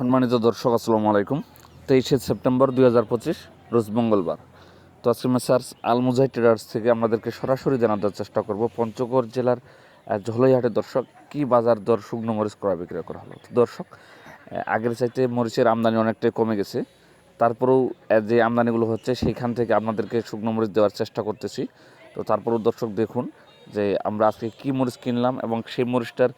সম্মানিত দর্শক আসসালামু আলাইকুম। তেইশে সেপ্টেম্বর দুই হাজার পঁচিশ রোজ মঙ্গলবার। তো আজকে মেসার্স আলমুজাই ট্রেডার্স থেকে আপনাদেরকে সরাসরি জানাতে চেষ্টা করব। পঞ্চগড় জেলার আহ, ঝোলাইহাটের দর্শক কি বাজার দর শুকনো মরিচ ক্রয় বিক্রয় করা হলো? দর্শক আগের চাইতে মরিচের আমদানি অনেকটাই কমে গেছে। তারপরেও যে আমদানিগুলো হচ্ছে সেইখান থেকে আপনাদেরকে শুকনো মরিচ দেওয়ার চেষ্টা করতেছি। তো তারপরেও দর্শক দেখুন যে আমরা আজকে কী মরিচ কিনলাম এবং সেই মরিচটার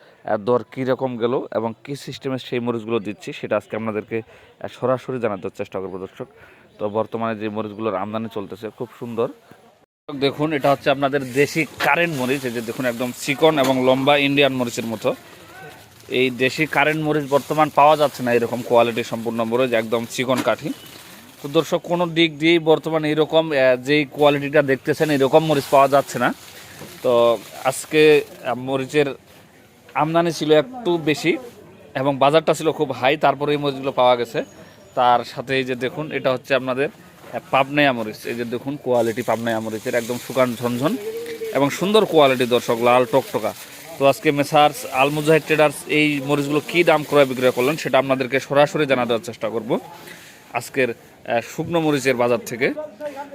দর কী রকম গেল এবং কী সিস্টেমে সেই মরিচগুলো দিচ্ছি সেটা আজকে আপনাদেরকে সরাসরি জানাতে চেষ্টা করব দর্শক। তো বর্তমানে যে মরিচগুলোর আমদানি চলতেছে খুব সুন্দর। দেখুন, এটা হচ্ছে আপনাদের দেশি কারেন্ট মরিচ, এই যে দেখুন একদম চিকন এবং লম্বা ইন্ডিয়ান মরিচের মতো। এই দেশি কারেন্ট মরিচ বর্তমান পাওয়া যাচ্ছে না এরকম কোয়ালিটি সম্পূর্ণ মরিচ, একদম চিকন কাঠি। তো দর্শক, কোনো দিক দিয়েই বর্তমানে এরকম যেই কোয়ালিটিটা দেখতেছেন এরকম মরিচ পাওয়া যাচ্ছে না। তো আজকে মরিচের আমদানি ছিল একটু বেশি এবং বাজারটা ছিল খুব হাই তারপরে এই মরিচগুলো পাওয়া গেছে। তার সাথে এই যে দেখুন এটা হচ্ছে আপনাদের আহ, পাবনাইয়া মরিচ। এই যে দেখুন কোয়ালিটি পাবনাইয়া মরিচের একদম শুকান ঝনঝন এবং সুন্দর কোয়ালিটি দর্শক লাল টকটকা। তো আজকে মেসার্স আলমুজাহিদ ট্রেডার্স এই মরিচগুলো কী দাম ক্রয় বিক্রয় করলেন সেটা আপনাদেরকে সরাসরি জানা দেওয়ার চেষ্টা করব। আজকের শুকনো মরিচের বাজার থেকে।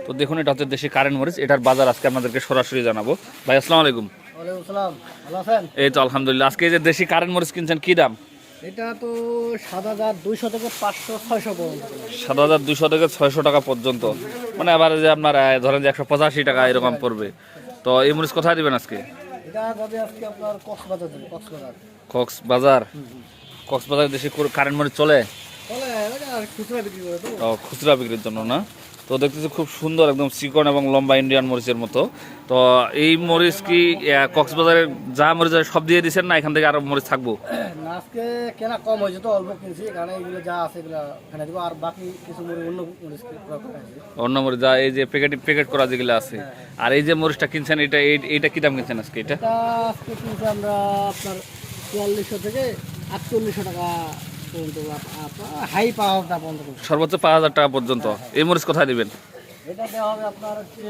তো দেখুন এটা হচ্ছে দেশি কারেন্ট মরিচ। এটার বাজার আজকে আপনাদেরকে সরাসরি জানাব। ভাই আসসালামু আলাইকুম। এই তো আলহামদুলিল্লাহ। আজকে যে দেশি কারেন্ট মরিচ কিনছেন কি দাম? এটা তো সাত হাজার দুইশো থেকে পাঁচশো ছয়শো পর্যন্ত। সাত হাজার দুশো থেকে ছয়শো টাকা পর্যন্ত। মানে আবার যে আপনার ধরেন যে একশো পঁচাশি টাকা এরকম পড়বে। তো এই মরিচ কোথায় দিবেন আজকে? এটা যাবে আজকে আপনার কক্সবাজার দেবে কক্সবাজার। কক্সবাজার? কক্সবাজার দেশি কারেন্ট মরিচ চলে? খুচরা ও বিক্রির জন্য না? তো দেখতেছি খুব সুন্দর একদম চিকন এবং লম্বা ইন্ডিয়ান মরিচের মতো। তো এই মরিচ কি কক্সবাজারে যা মরিচ সব দিয়ে দিচ্ছেন না এখান থেকে আরও মরিচ থাকব? আজকে কেনা কম হয়েছে তো অল্প কিনছি। কারণ এগুলো যা আছে এগুলো এখানে দেবো। আর বাকি কিছু অন্য মরিচ। অন্য যা এই যে প্যাকেট প্যাকেট করা যেগুলো আছে। আর এই যে মরিচটা কিনছেন এটা এই- এইটা কি দাম কিনছেন আজকে এটা? এটা আজকে কিনছি আমরা আপনার চুয়াল্লিশশো থেকে আটচল্লিশশো টাকা পর্যন্ত পর্যন্ত সর্বোচ্চ পাঁচ হাজার টাকা পর্যন্ত। এই মরিচ কোথায় দিবেন? এটা দেওয়া হবে আপনার হচ্ছে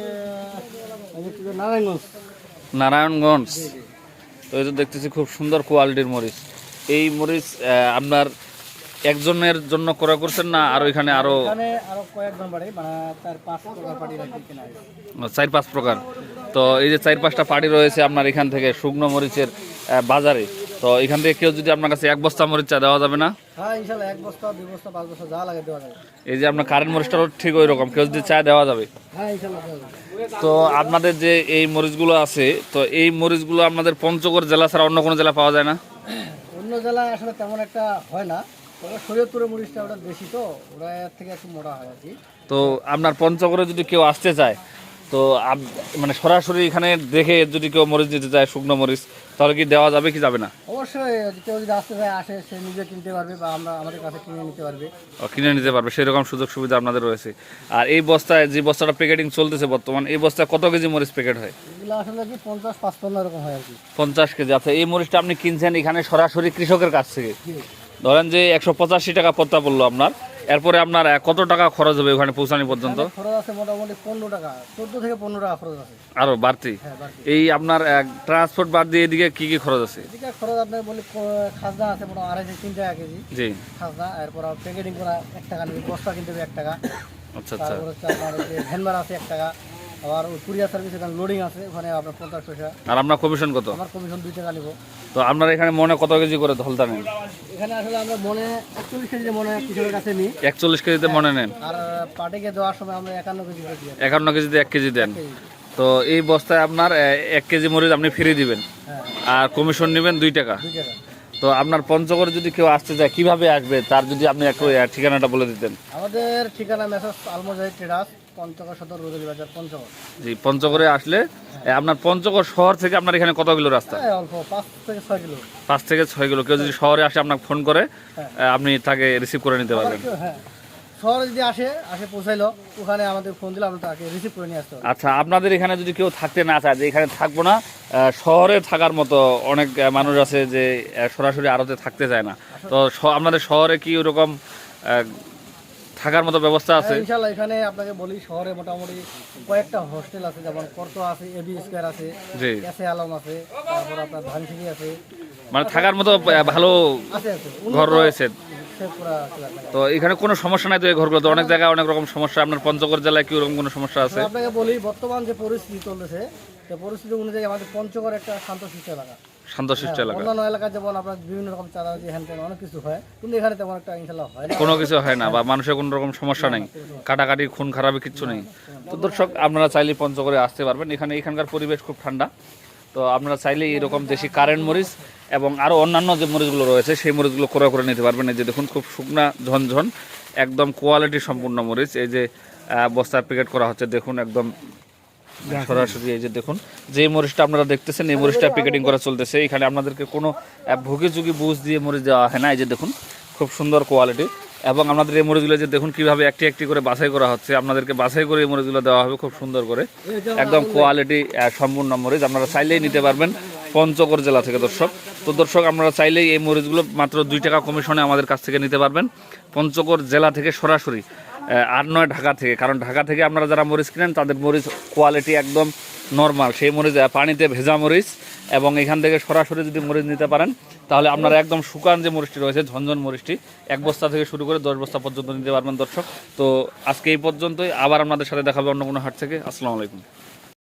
নারায়ণগঞ্জ। নারায়ণগঞ্জ। তো এই দেখতেছি খুব সুন্দর কোয়ালিটির মরিচ। এই মরিচ আপনার একজনের জন্য ক্রয় করছেন না আর এখানে আরও মানে। চার পাঁচ প্রকার তো এই যে চার পাঁচটা পার্টি রয়েছে আপনার এখান থেকে শুকনো মরিচের বাজারে। তো এখান থেকে কেউ যদি আপনার কাছে এক বস্তা মরিচ চা দেওয়া যাবে না? হ্যাঁ ইনশাল্লাহ এক বস্তা দুই বস্তা পাঁচ বস্তা যা লাগে দেওয়া যাবে। এই যে আপনার কারেন্ট মরিচটাও ঠিক ওই রকম কেউ যদি চা দেওয়া যাবে। হ্যাঁ তো আপনাদের যে এই মরিচগুলো আছে তো এই মরিচগুলো আপনাদের পঞ্চগড় জেলা ছাড়া অন্য কোনো জেলা পাওয়া যায় না? অন্য জেলায় আসলে তেমন একটা হয় না শরীয়তপুরের মরিচটা ওটা বেশি তো ওটা এর থেকে একটু মোটা হয় আর কি। তো আপনার পঞ্চগড়ে যদি কেউ আসতে চায় তো মানে সরাসরি এখানে দেখে যদি কেউ মরিচ দিতে চায় শুকনো মরিচ তাহলে কি দেওয়া যাবে কি যাবে না? অবশ্যই কেউ যদি আসতে চায় আসে সে নিজে কিনতে পারবে বা আমরা আমাদের কাছে কিনে নিতে পারবে। কিনে নিতে পারবে সুযোগ সুবিধা আপনাদের রয়েছে। আর এই বস্তায় যে বস্তাটা প্যাকেটিং চলতেছে বর্তমান এই বস্তায় কত কেজি মরিচ প্যাকেট হয়? এগুলো আসলে কি পঞ্চাশ পাঁচপান্ন এরকম হয় আর কি। পঞ্চাশ কেজি। আচ্ছা এই মরিচটা আপনি কিনছেন এখানে সরাসরি কৃষকের কাছ থেকে? ধরেন যে একশো পঁচাশি টাকা পত্তা পড়ল আপনার এরপরে আপনার কত টাকা খরচ হবে ওখানে পৌঁছানো পর্যন্ত? খরচ আছে মোটামুটি পনেরো টাকা। চোদ্দ থেকে পনেরো টাকা খরচ আছে। আরও বাড়তি? হ্যাঁ এই আপনার ট্রান্সপোর্ট বাদ দিয়ে এদিকে কি কি খরচ আছে? এদিকে খরচ আপনার বলি ক- খাজনা আছে মোটামুটি আড়াই থেকে তিন টাকা কেজি। জি। খাজনা এরপর প্যাকেটিং করা এক টাকা নেবে বস্তা কিনতে হবে এক টাকা। আচ্ছা আচ্ছা। তারপর হচ্ছে আপনার আছে এক টাকা। আবার কুরিয়ার সার্ভিস এখানে লোডিং আছে ওখানে আপনার পঞ্চাশ পয়সা। আর আপনার কমিশন কত? আমার কমিশন দুই টাকা নিব। তো আপনার এখানে মনে কত কেজি করে ধলতা নেন? এখানে আসলে আমরা মনে একচল্লিশ কেজি মনে কৃষকের কাছে নিই। একচল্লিশ কেজিতে মনে নেন? আর দেওয়ার সময় আমরা একান্ন কেজি দিই। একান্ন কেজিতে এক কেজি দেন। তো এই বস্তায় আপনার এক কেজি মরিচ আপনি ফ্রি দিবেন। হ্যাঁ। আর কমিশন নেবেন দুই টাকা। তো আপনার পঞ্চগড়ে যদি কেউ আসতে চায় কীভাবে আসবে? তার যদি আপনি একটু ঠিকানাটা বলে দিতেন। আমাদের ঠিকানা মেসেজ আলমোজাহি ট্রেডার্স পঞ্চগড় সদর রোদলি বাজার পঞ্চগড়। জি পঞ্চগড়ে আসলে আপনার পঞ্চগড় শহর থেকে আপনার এখানে কত কিলো রাস্তা? হ্যাঁ অল্প পাঁচ থেকে ছয় কিলো। পাঁচ থেকে ছয় কিলো। কেউ যদি শহরে আসে আপনাকে ফোন করে হ্যাঁ। আপনি তাকে রিসিভ করে নিতে পারবেন। হ্যাঁ। শহরে যদি আসে আসে পৌঁছাইলো ওখানে আমাদের ফোন দিলে আমরা তাকে রিসিভ করে নিয়ে আসতে আচ্ছা আপনাদের এখানে যদি কেউ থাকতে না চায় যে এখানে থাকব না শহরে থাকার মতো অনেক মানুষ আছে যে সরাসরি আরতে থাকতে চায় না। তো আপনাদের শহরে কি ওরকম থাকার মতো ব্যবস্থা আছে? হ্যাঁ, ইনশাল্লাহ এখানে আপনাকে বলি শহরে মোটামুটি কয়েকটা হোস্টেল আছে যেমন কর্তো আছে এবি স্কোয়ার আছে জি। ক্যাসে আলম আছে তারপর আপনার ধানসিঁড়ি আছে। মানে থাকার মতো ভালো ঘর রয়েছে। তো এখানে কোনো সমস্যা নাই তো এই ঘরগুলো তো অনেক জায়গায় অনেক রকম সমস্যা। আপনার পঞ্চগড় জেলায় কি ওরকম কোনো সমস্যা আছে? আপনাকে বলি বর্তমান যে পরিস্থিতি চলতেছে সে পরিস্থিতি অনুযায়ী আমাদের পঞ্চগড় একটা শান্ত শান্তশিষ্ট এলাকা। শান্তশিষ্ট এলাকা। অন্যান্য এলাকায় যেমন আপনার বিভিন্ন রকম চাঁদাবাজি হ্যান অনেক কিছু হয়। কিন্তু এখানে তেমন একটা ইনশাল্লাহ হয় না। কোনো কিছু হয় না বা মানুষের কোনো রকম সমস্যা নেই। কাটাকাটি খুন খারাপি কিচ্ছু নেই। তো দর্শক আপনারা চাইলে পঞ্চগড়ে আসতে পারবেন। এখানে এখানকার পরিবেশ খুব ঠান্ডা। তো আপনারা চাইলে এরকম দেশি কারেন্ট মরিচ এবং আরও অন্যান্য যে মরিচগুলো রয়েছে সেই মরিচগুলো ক্রয় করে নিতে পারবেন। এই যে দেখুন খুব শুকনা ঝনঝন একদম কোয়ালিটি সম্পূর্ণ মরিচ। এই যে বস্তার প্যাকেট করা হচ্ছে দেখুন একদম সরাসরি এই যে দেখুন, যে মরিচটা আপনারা দেখতেছেন, এই মরিচটা প্যাকেটিং করা চলতেছে। এখানে আপনাদেরকে কোনো ভুগি চুগি বুঝ দিয়ে মরিচ দেওয়া হয় না। এই যে দেখুন, খুব সুন্দর কোয়ালিটি এবং আপনাদের এই মরিচগুলো যে দেখুন, কীভাবে একটি একটি করে বাছাই করা হচ্ছে, আপনাদেরকে বাছাই করে এই মরিচগুলো দেওয়া হবে খুব সুন্দর করে। একদম কোয়ালিটি সম্পূর্ণ মরিচ। আপনারা চাইলেই নিতে পারবেন পঞ্চগড় জেলা থেকে, দর্শক। তো দর্শক, আপনারা চাইলেই এই মরিচগুলো মাত্র দুই টাকা কমিশনে আমাদের কাছ থেকে নিতে পারবেন। পঞ্চগড় জেলা থেকে সরাসরি আর নয় ঢাকা থেকে। কারণ ঢাকা থেকে আপনারা যারা মরিচ কিনেন, তাদের মরিচ কোয়ালিটি একদম নর্মাল সেই মরিচ পানিতে ভেজা মরিচ এবং এখান থেকে সরাসরি যদি মরিচ নিতে পারেন, তাহলে আপনারা একদম শুকান যে মরিচটি রয়েছে, ঝনঝন মরিচটি, এক বস্তা থেকে শুরু করে দশ বস্তা পর্যন্ত নিতে পারবেন দর্শক। তো আজকে এই পর্যন্তই। আবার আপনাদের সাথে দেখাবে অন্য কোনো হাট থেকে। আসসালামু আলাইকুম।